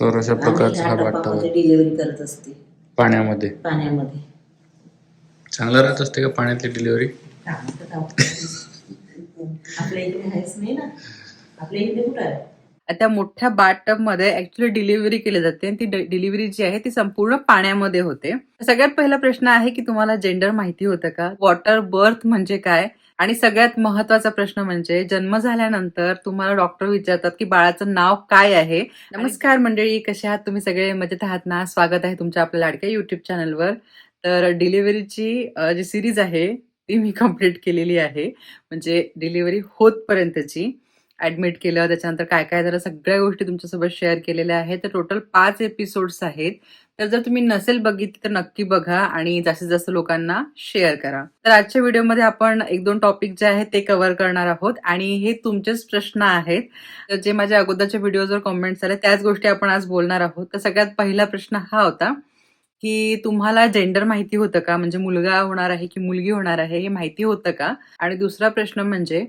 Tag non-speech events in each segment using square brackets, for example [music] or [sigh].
तर अशा प्रकारचा हा बाटवा डिलिव्हरी करत असते. पाण्यामध्ये. पाण्यामध्ये. चांगलं राहत असते का पाण्यातली डिलिव्हरी कामाचं काम आपल्या इकडे आहेच नाही ना. आपल्या इकडे कुठं आहे? त्या मोठ्या बाथमध्ये ऍक्च्युली डिलिव्हरी केली जाते. आणि ती डिलिव्हरी जी आहे ती संपूर्ण पाण्यामध्ये होते. सगळ्यात पहिला प्रश्न आहे की तुम्हाला जेंडर माहिती होतं का? वॉटर बर्थ म्हणजे काय? आणि सगळ्यात महत्त्वाचा प्रश्न म्हणजे जन्म झाल्यानंतर तुम्हाला डॉक्टर विचारतात की बाळाचं नाव काय आहे? नमस्कार मंडळी कसे आहात तुम्ही सगळे? मजेत आहात ना? स्वागत आहे तुमच्या आपल्या लाडक्या युट्यूब चॅनलवर तर डिलिव्हरीची जी सिरीज आहे ती मी [laughs] कंप्लीट केलेली आहे. म्हणजे डिलिव्हरी होतपर्यंतची. ऍडमिट केलं त्याच्यानंतर काय काय झालं सगळ्या गोष्टी तुमच्यासोबत शेअर केलेल्या आहेत. तर टोटल पाच एपिसोड्स आहेत. तर जर तुम्ही नसेल बघितली तर नक्की बघा आणि जास्तीत जास्त लोकांना शेअर करा. तर आजच्या व्हिडिओमध्ये आपण एक दोन टॉपिक जे आहेत ते कव्हर करणार आहोत. आणि हे तुमचेच प्रश्न आहेत. तर जे माझ्या अगोदरच्या व्हिडिओजवर कॉमेंट्स आले त्याच गोष्टी आपण आज बोलणार आहोत. तर सगळ्यात पहिला प्रश्न हा होता की तुम्हाला जेंडर माहिती होतं का? म्हणजे मुलगा होणार आहे की मुलगी होणार आहे हे माहिती होतं का? आणि दुसरा प्रश्न म्हणजे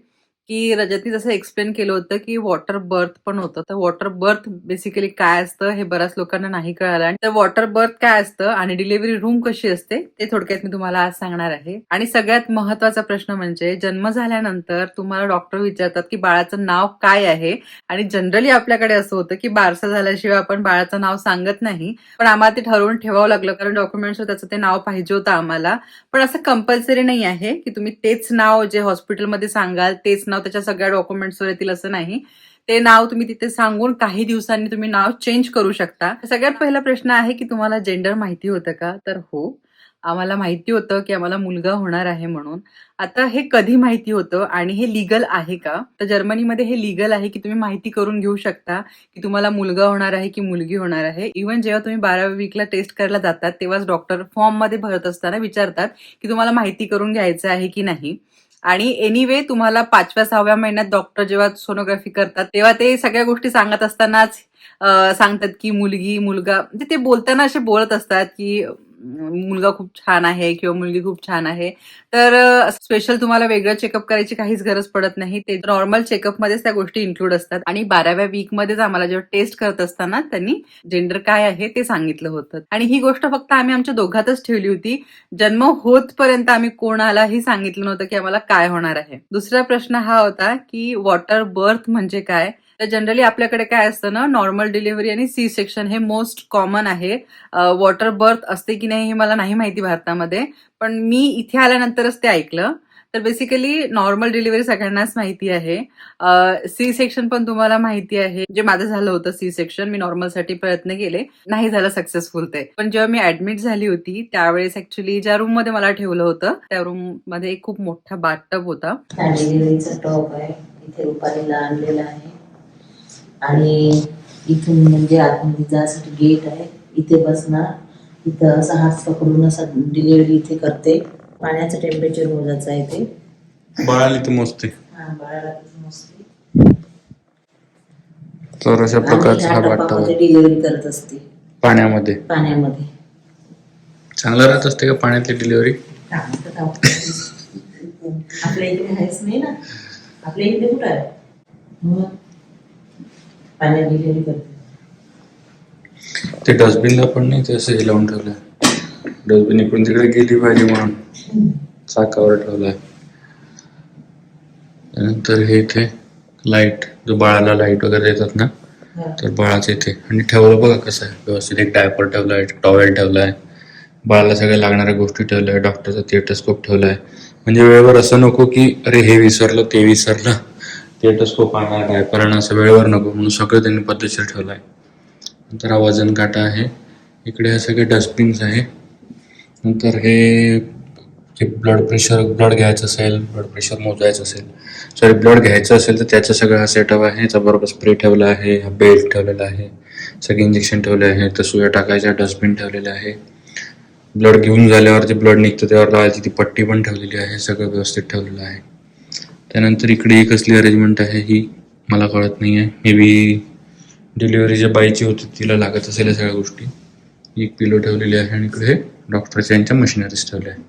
की रजतनी जसं एक्सप्लेन केलं होतं की वॉटर बर्थ पण होतं. तर वॉटर बर्थ बेसिकली काय असतं हे बऱ्याच लोकांना नाही कळालं. आणि तर वॉटर बर्थ काय असतं आणि डिलिव्हरी रूम कशी असते ते थोडक्यात मी तुम्हाला आज सांगणार आहे. आणि सगळ्यात महत्त्वाचा प्रश्न म्हणजे जन्म झाल्यानंतर तुम्हाला डॉक्टर विचारतात की बाळाचं नाव काय आहे? आणि जनरली आपल्याकडे असं होतं की बारसा झाल्याशिवाय आपण बाळाचं नाव सांगत नाही. पण आम्हाला ते ठरवून ठेवावं लागलं कारण डॉक्युमेंट्सवर त्याचं ते नाव पाहिजे होतं आम्हाला. पण असं कंपल्सरी नाही आहे की तुम्ही तेच नाव जे हॉस्पिटलमध्ये सांगाल तेच नाव त्याच्या सगळ्या डॉक्युमेंट्सवर येतील असं नाही. ते नाव तुम्ही तिथे सांगून काही दिवसांनी तुम्ही नाव चेंज करू शकता. सगळ्यात पहिला प्रश्न आहे की तुम्हाला जेंडर माहिती होतं का? तर हो. आम्हाला माहिती होतं की आम्हाला मुलगा होणार आहे म्हणून. आता हे कधी माहिती होतं आणि हे लिगल आहे का? तर जर्मनीमध्ये हे लिगल आहे की तुम्ही माहिती करून घेऊ शकता की तुम्हाला मुलगा होणार आहे की मुलगी होणार आहे. इव्हन जेव्हा तुम्ही बाराव्या वीकला टेस्ट करायला जातात तेव्हाच डॉक्टर फॉर्ममध्ये भरत असताना विचारतात की तुम्हाला माहिती करून घ्यायचं आहे की नाही. आणि एनिवे तुम्हाला पाचव्या सहाव्या महिन्यात डॉक्टर जेव्हा सोनोग्राफी करतात तेव्हा ते सगळ्या गोष्टी सांगत असतानाच सांगतात की मुलगी मुलगा म्हणजे ते बोलताना असे बोलत असतात की मुलगा खूप छान आहे किंवा मुलगी खूप छान आहे. तर स्पेशल तुम्हाला वेगळं चेकअप करायची काहीच गरज पडत नाही. ते नॉर्मल चेकअपमध्येच त्या गोष्टी इन्क्लूड असतात. आणि बाराव्या वीकमध्येच आम्हाला जेव्हा टेस्ट करत असताना त्यांनी जेंडर काय आहे ते सांगितलं होतं. आणि ही गोष्ट फक्त आम्ही आमच्या दोघातच ठेवली होती. जन्म होतपर्यंत आम्ही कोणालाही सांगितलं नव्हतं की आम्हाला काय होणार आहे. दुसरा प्रश्न हा होता की वॉटर बर्थ म्हणजे काय? तर जनरली आपल्याकडे काय असतं ना नॉर्मल डिलिव्हरी आणि सी सेक्शन हे मोस्ट कॉमन आहे. वॉटर बर्थ असते की नाही हे मला नाही माहिती भारतामध्ये पण मी इथे आल्यानंतरच ते ऐकलं. तर बेसिकली नॉर्मल डिलिव्हरी सगळ्यांनाच माहिती आहे. सी सेक्शन पण तुम्हाला माहिती आहे. जे माझं झालं होतं सी सेक्शन मी नॉर्मलसाठी प्रयत्न केले. नाही झालं सक्सेसफुल ते. पण जेव्हा मी ऍडमिट झाली होती त्यावेळेस ऍक्च्युली ज्या रूममध्ये मला ठेवलं होतं त्या रूममध्ये एक खूप मोठा बाथटब होता. डिलिव्हरीचा टॉप आहे. रुपालीला आणलेला आहे. आणि इथून म्हणजे आतमध्ये जायसाठी गेट आहे. इथे बसणार. इथं असा हात पकडून असा डिलिव्हरी इथे करते. पाण्याचं टेम्परेचर मोजायचं आहे ते बाळाला इथे मोजते. हा बाळाला मोजते. तर अशा प्रकारचा हा टपामध्ये डिलिव्हरी करत असते. पाण्यामध्ये. पाण्यामध्ये. चांगलं राहत असते का पाण्यातली डिलिव्हरी आपल्या इकडे आहेच नाही ना. आपल्या इकडे कुठं आहे? पाण्यात डिलिव्हरी करते. ते डस्टबिनला पण नाही ते असं हे लावून ठेवलंय. डस्टबिन इकडून तिकडे गेली पाहिजे म्हणून. चाकावर ठेवलंय. त्यानंतर हे इथे लाइट जो बाळाला लाइट वगैरे देतात ना हा. तर बाळाचं इथे. आणि ठेवलं बघा कसं आहे. व्यवस्थित एक डायपर ठेवलाय टॉवेल ठेवलाय. बाळाला सगळ्या लागणाऱ्या गोष्टी ठेवल्या डॉक्टरचा थिएटोस्कोप ठेवलाय. म्हणजे वेळेवर असं नको की अरे हे विसरलं ते विसरलं. थिएटोस्कोप आणा आहे कारण असं वेळेवर नको म्हणून सगळं त्यांनी पद्धतशीर ठेवलं आहे नंतर हा वजन काटा आहे. इकडे हे सगळे डस्टबिन्स आहे. नंतर हे जे ब्लड प्रेशर ब्लड घ्यायचं असेल ब्लड प्रेशर मोजायचं असेल. सॉरी ब्लड घ्यायचं असेल तर त्याचा सगळा हा सेटअप आहे. याचा बरोबर स्प्रे ठेवला आहे हा बेल्ट ठेवलेला आहे. सगळे इंजेक्शन ठेवले आहे. तर सुया टाकायच्या डस्टबिन ठेवलेले आहे. ब्लड घेऊन झाल्यावर जे ब्लड निघतं त्यावर लावायची ती पट्टी पण ठेवलेली आहे. सगळं व्यवस्थित ठेवलेलं आहे. त्यानंतर इकडे कसली अरेंजमेंट आहे ही मला कळत नाही आहे मे बी डिलिव्हरी ज्या बाईची होती तिला लागत असेल या सगळ्या गोष्टी. एक पिलो ठेवलेली आहे आणि इकडे डॉक्टरच्या यांच्या मशिनरीज ठेवल्या आहे.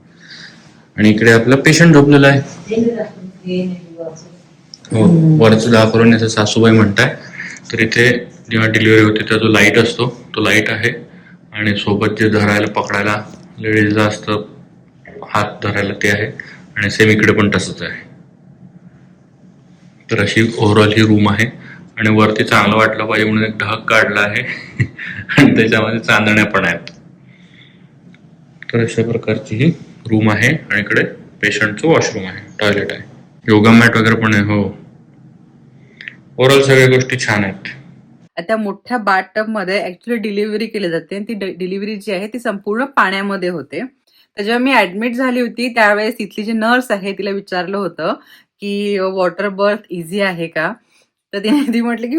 आणि इकडे आपला पेशंट झोपलेला आहे. हो वरचं दाखवून याचं सासूबाई म्हणताय. तर इथे जेव्हा डिलिव्हरी होते तेव्हा जो लाइट असतो तो लाइट आहे. आणि सोबत जे धरायला पकडायला लेडीजला असतं हात धरायला ते आहे. आणि सेम इकडे पण तसंच आहे. तर अशी ओव्हरऑल ही रूम आहे. आणि वरती चांगलं वाटलं पाहिजे म्हणून एक ढग काढला आहे. [laughs] आणि त्याच्यामध्ये चांदण्या पण आहेत. तर अशा प्रकारची ही रूम आहे. आणि इकडे पेशंटचं वॉशरूम आहे. टॉयलेट आहे. योगा मॅट वगैरे पण आहे. हो. ओव्हरऑल सगळ्या गोष्टी छान आहेत. त्या मोठ्या बाटटबमध्ये ऍक्च्युली डिलिव्हरी केली जाते. आणि ती डिलिव्हरी जी आहे ती संपूर्ण पाण्यामध्ये होते. तर जेव्हा मी ऍडमिट झाली होती. त्यावेळेस तिथली जी नर्स आहे तिला विचारलं होतं की वॉटर बर्थ इझी आहे का? तर तिने ती म्हटली की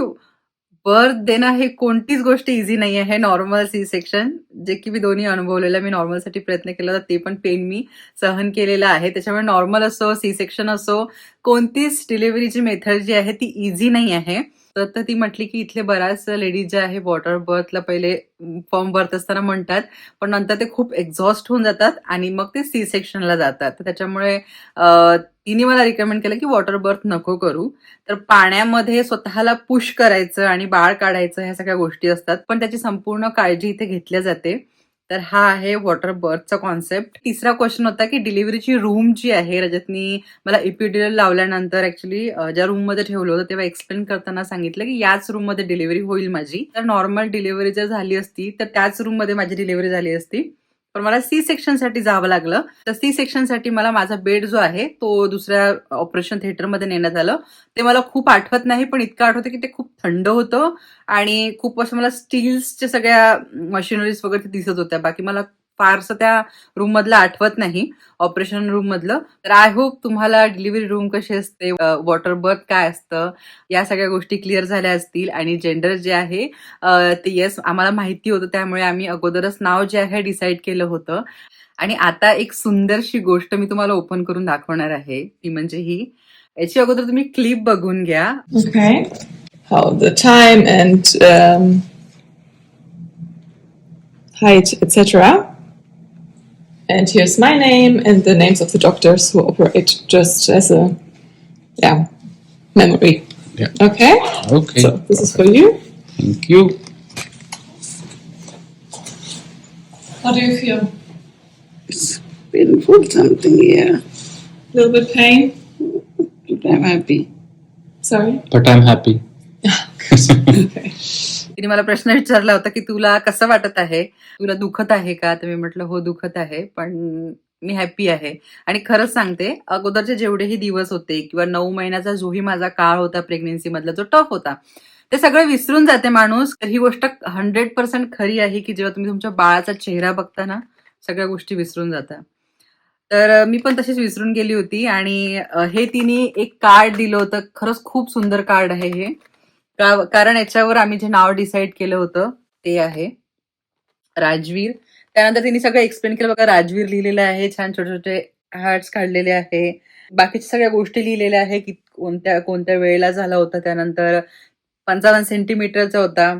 बर्थ देणं हे कोणतीच गोष्ट इझी नाही आहे नॉर्मल सी सेक्शन जे की मी दोन्ही अनुभवलेलं मी नॉर्मलसाठी प्रयत्न केला तर ते पण पेन मी सहन केलेलं आहे. त्याच्यामुळे नॉर्मल असो सी सेक्शन असो कोणतीच डिलिव्हरीची मेथड जी आहे ती इझी नाही आहे तर ती म्हटली की इथले बऱ्याच लेडीज ज्या आहे वॉटर बर्थला पहिले फॉर्म भरत असताना म्हणतात. पण नंतर ते खूप एक्झॉस्ट होऊन जातात आणि मग ते सी सेक्शनला जातात. तर त्याच्यामुळे तिने मला रिकमेंड केलं की वॉटर बर्थ नको करू. तर पाण्यामध्ये स्वतःला पुश करायचं आणि बाळ काढायचं ह्या सगळ्या गोष्टी असतात. पण त्याची संपूर्ण काळजी इथे घेतल्या जाते. तर हा आहे वॉटर बर्थचा कॉन्सेप्ट तिसरा क्वेश्चन होता की डिलिव्हरीची रूम जी आहे रजतनी मला इपिड्युरल लावल्यानंतर ऍक्च्युली ज्या रूममध्ये ठेवलं होतं तेव्हा एक्सप्लेन करताना सांगितलं की याच रूममध्ये डिलिव्हरी होईल माझी. तर नॉर्मल डिलिव्हरी जर झाली असती तर त्याच रूममध्ये माझी डिलिव्हरी झाली असती. पण मला सी सेक्शनसाठी जावं लागलं. तर सी सेक्शनसाठी मला माझा बेड जो आहे तो दुसऱ्या ऑपरेशन थिएटरमध्ये नेण्यात आलं. ते मला खूप आठवत नाही पण इतकं आठवतं की ते खूप थंड होतं आणि खूप असं मला स्टील्सच्या सगळ्या मशिनरीज वगैरे दिसत होत्या. बाकी मला फारसं त्या रूम मधलं आठवत नाही. ऑपरेशन रूम मधलं. तर आय होप तुम्हाला डिलिव्हरी रूम कशी असते वॉटर बर्थ काय असतं या सगळ्या गोष्टी क्लिअर झाल्या असतील. आणि जेंडर जे आहे ते येस आम्हाला माहिती होतं. त्यामुळे आम्ही अगोदरच नाव जे आहे डिसाईड केलं होतं. आणि आता एक सुंदरशी गोष्ट मी तुम्हाला ओपन करून दाखवणार आहे. ती म्हणजे ही. याची अगोदर तुम्ही क्लिप बघून घ्या. Okay. How the time. Um, and here's my name and the names of the doctors who operate just as a yeah memory. Yeah. Okay. Okay. So this is for you. Thank you. How do you feel? It's painful something here. A little bit pain. But I'm happy. Sorry. But I'm happy. [laughs] okay. तिने मला प्रश्न विचारला होता की तुला कसं वाटत आहे? तुला दुखत आहे का? तर मी म्हटलं हो दुखत आहे पण मी हॅप्पी आहे. आणि खरंच सांगते अगोदरचे जेवढेही दिवस होते किंवा नऊ महिन्याचा जोही माझा काळ होता प्रेग्नेन्सी मधला जो टफ होता ते सगळं विसरून जाते माणूस. तर ही गोष्ट हंड्रेड पर्सेंट खरी आहे की जेव्हा तुम्ही तुमच्या बाळाचा चेहरा बघता ना सगळ्या गोष्टी विसरून जाता तर मी पण तशीच विसरून गेली होती आणि हे तिने एक कार्ड दिलं होतं. खरंच खूप सुंदर कार्ड आहे हे. का- कारण याच्यावर आम्ही जे नाव डिसाईड केलं होतं ते आहे. राजवीर. त्यानंतर तिने सगळं एक्सप्लेन केलं. बघा राजवीर लिहिलेलं आहे. छान छोटे छोटे हार्ट्स काढलेले आहे. बाकीच्या सगळ्या गोष्टी लिहिलेल्या आहे की कोणत्या कोणत्या वेळेला झाला होता त्यानंतर. पंचावन्न सेंटीमीटरचा होता.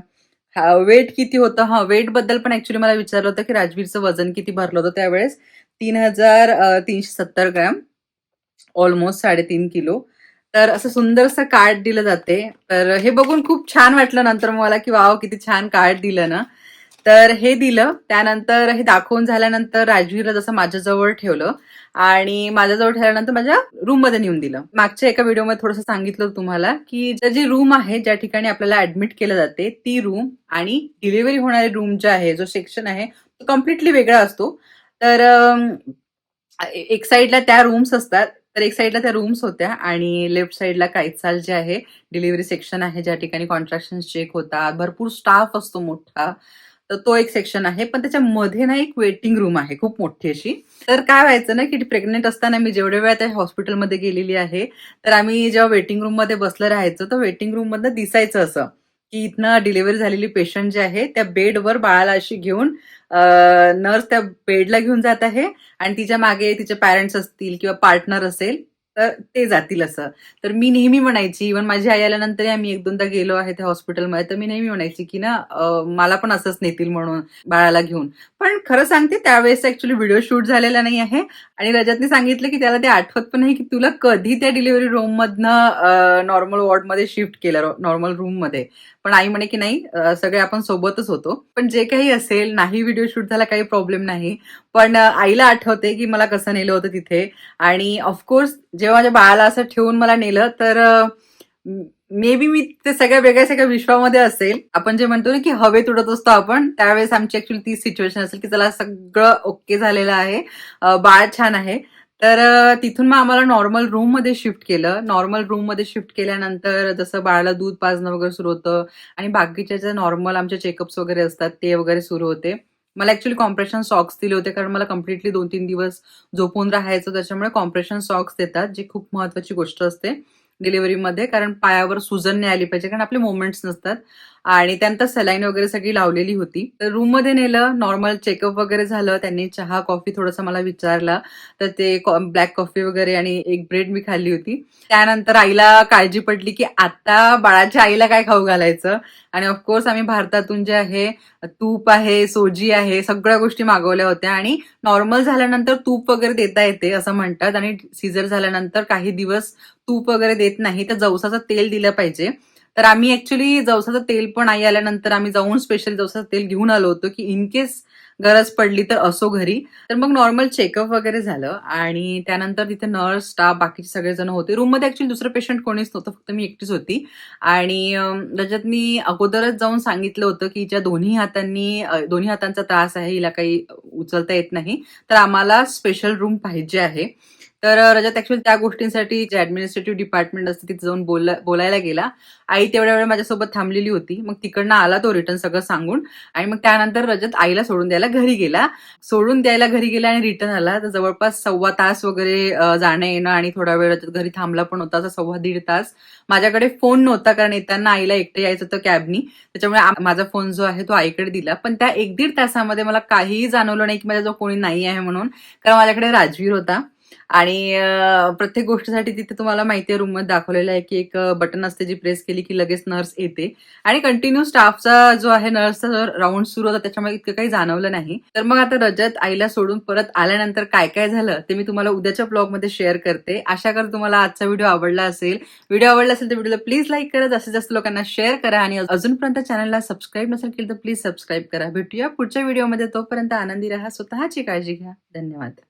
हा वेट किती होतं? हा वेटबद्दल पण ऍक्च्युली मला विचारलं होतं की राजवीरचं वजन किती भरलं होतं त्यावेळेस. तीन हजार तीनशे सत्तर ग्रॅम. ऑलमोस्ट साडेतीन किलो. तर असं सुंदरसं कार्ड दिलं जाते. तर हे बघून खूप छान वाटलं नंतर मला की वाव किती छान कार्ड दिलं ना. तर हे दिलं. त्यानंतर हे दाखवून झाल्यानंतर राजवीरला जसं माझ्याजवळ ठेवलं आणि माझ्याजवळ ठेवल्यानंतर माझ्या रूममध्ये नेऊन दिलं. मागच्या एका व्हिडिओमध्ये थोडंसं सांगितलं होतं तुम्हाला की जी रूम आहे ज्या ठिकाणी आपल्याला ऍडमिट केलं जाते ती रूम आणि डिलिव्हरी होणारी रूम जे आहे जो सेक्शन आहे तो कम्प्लिटली वेगळा असतो. तर एक साईडला त्या रूम्स असतात. तर एक साईडला त्या रूम्स होत्या आणि लेफ्ट साईडला कायचाल जे आहे डिलिव्हरी सेक्शन आहे ज्या ठिकाणी कॉन्ट्रॅक्शन चेक होतात भरपूर स्टाफ असतो मोठा तर तो एक सेक्शन आहे. पण त्याच्यामध्ये ना एक वेटिंग रूम आहे खूप मोठी अशी. तर काय व्हायचं ना की प्रेग्नेंट असताना मी जेवढ्या वेळा त्या हॉस्पिटलमध्ये गेलेली आहे तर आम्ही जेव्हा वेटिंग रूममध्ये बसलं राहायचं तर वेटिंग रूम मधनं दिसायचं असं. की इथनं डिलिव्हरी झालेली पेशंट जे आहे त्या बेडवर बाळाला अशी घेऊन नर्स त्या बेडला घेऊन जात आहे. आणि तिच्यामागे तिचे पॅरेंट्स असतील किंवा पार्टनर असेल तर ते जातील असं. तर मी नेहमी म्हणायची इव्हन माझी आई आल्यानंतर आम्ही एक दोनदा गेलो आहे त्या हॉस्पिटलमध्ये तर मी नेहमी म्हणायची की ना मला पण असंच नेतील म्हणून बाळाला घेऊन. पण खरं सांगते त्यावेळेस ऍक्च्युली व्हिडिओ शूट झालेला नाही आहे. आणि रजतने सांगितलं की त्याला ते आठवत पण नाही की तुला कधी त्या डिलिव्हरी रूम मधनं नॉर्मल वॉर्डमध्ये शिफ्ट केलं नॉर्मल रूममध्ये पण आई म्हणे की नाही सगळे आपण सोबतच होतो. पण जे काही असेल नाही व्हिडिओ शूट झाला काही प्रॉब्लेम नाही. पण आईला आठवते की मला कसं नेलं होतं तिथे. आणि ऑफकोर्स जेव्हा माझ्या बाळाला असं ठेवून मला नेलं तर मे बी मी ते सगळ्या वेगळ्या सगळ्या विश्वामध्ये असेल. आपण जे म्हणतो ना की हवेत उडत असतो आपण त्यावेळेस आमची ऍक्च्युली ती सिच्युएशन असेल की त्याला सगळं ओके झालेलं आहे. बाळ छान आहे. तर तिथून मग आम्हाला नॉर्मल रूममध्ये शिफ्ट केलं. नॉर्मल रूममध्ये शिफ्ट केल्यानंतर जसं बाळाला दूध पाजणं वगैरे सुरू होतं आणि बाकीच्या ज्या नॉर्मल आमचे चेकअप्स वगैरे असतात ते वगैरे सुरू होते. मला ऍक्च्युली कॉम्प्रेशन सॉक्स दिले होते कारण मला कम्प्लिटली दोन तीन दिवस झोपून राहायचं त्याच्यामुळे कॉम्प्रेशन सॉक्स देतात जी खूप महत्वाची गोष्ट असते डिलिव्हरीमध्ये कारण पायावर सुजन नाही आली पाहिजे कारण आपले मोमेंट्स नसतात. आणि त्यानंतर सलाईन वगैरे सगळी लावलेली होती. तर रूममध्ये नेलं नॉर्मल चेकअप वगैरे झालं त्यांनी चहा कॉफी थोडंसं मला विचारला. तर ते ब्लॅक कॉफी वगैरे आणि एक ब्रेड मी खाल्ली होती. त्यानंतर आईला काळजी पडली की आता बाळाच्या आईला काय खाऊ घालायचं? आणि ऑफकोर्स आम्ही भारतातून जे आहे तूप आहे सोजी आहे सगळ्या गोष्टी मागवल्या होत्या. आणि नॉर्मल झाल्यानंतर तूप वगैरे देता येते असं म्हणतात. आणि सीझर झाल्यानंतर काही दिवस तूप वगैरे देत नाही. तर जवसाचं तेल दिलं पाहिजे. तर आम्ही ऍक्च्युली जवसाचं तेल पण आई आल्यानंतर आम्ही जाऊन स्पेशल जवसाचं तेल घेऊन आलो होतो की इन केस गरज पडली तर असो घरी. तर मग नॉर्मल चेकअप वगैरे झालं आणि त्यानंतर तिथे नर्स स्टाफ बाकीचे सगळेजण होते. रूममध्ये ऍक्च्युली दुसरं पेशंट कोणीच नव्हतं फक्त मी एकटीच होती. आणि त्याच्यात मी अगोदरच जाऊन सांगितलं होतं की ज्या दोन्ही हातांनी दोन्ही हातांचा त्रास आहे हिला काही उचलता येत नाही तर आम्हाला स्पेशल रूम पाहिजे आहे. तर रजत ऍक्च्युअली त्या गोष्टींसाठी जे ऍडमिनिस्ट्रेटिव्ह डिपार्टमेंट असते तिथे जाऊन बोला बोलायला गेला. आई तेवढ्या वेळ माझ्यासोबत थांबलेली होती. मग तिकडनं आला तो रिटर्न सगळं सांगून. आणि मग त्यानंतर रजत आईला सोडून द्यायला घरी गेला. सोडून द्यायला घरी गेला आणि रिटर्न आला. तर जवळपास सव्वा तास वगैरे जाणं येणं आणि थोडा वेळ रजत घरी थांबला पण होता. तर सव्वा दीड तास. माझ्याकडे फोन नव्हता कारण येताना आईला एकटं यायचं होतं कॅबनी त्याच्यामुळे माझा फोन जो आहे तो आईकडे दिला. पण त्या एक दीड तासामध्ये मला काहीही जाणवलं नाही की माझ्याजवळ कोणी नाही आहे म्हणून. कारण माझ्याकडे राजवीर होता. आणि प्रत्येक गोष्टीसाठी तिथे तुम्हाला माहिती आहे रूममध्ये दाखवलेलं आहे की एक बटन असते जी प्रेस केली की लगेच नर्स येते. आणि कंटिन्यू स्टाफचा जो आहे नर्सचा राऊंड सुरू होता त्याच्यामुळे इतकं काही जाणवलं नाही. तर मग आता रजत आईला सोडून परत आल्यानंतर काय काय झालं ते मी तुम्हाला उद्याच्या ब्लॉगमध्ये शेअर करते. आशा कर तुम्हाला आजचा व्हिडिओ आवडला असेल. व्हिडिओ आवडला असेल तर व्हिडिओला प्लीज लाईक करा. जास्तीत जास्त लोकांना शेअर करा. आणि अजूनपर्यंत चॅनलला सबस्क्राईब नसेल केलं तर प्लीज सबस्क्राईब करा. भेटूया पुढच्या व्हिडिओमध्ये तोपर्यंत आनंदी राहा. स्वतःची काळजी घ्या. धन्यवाद.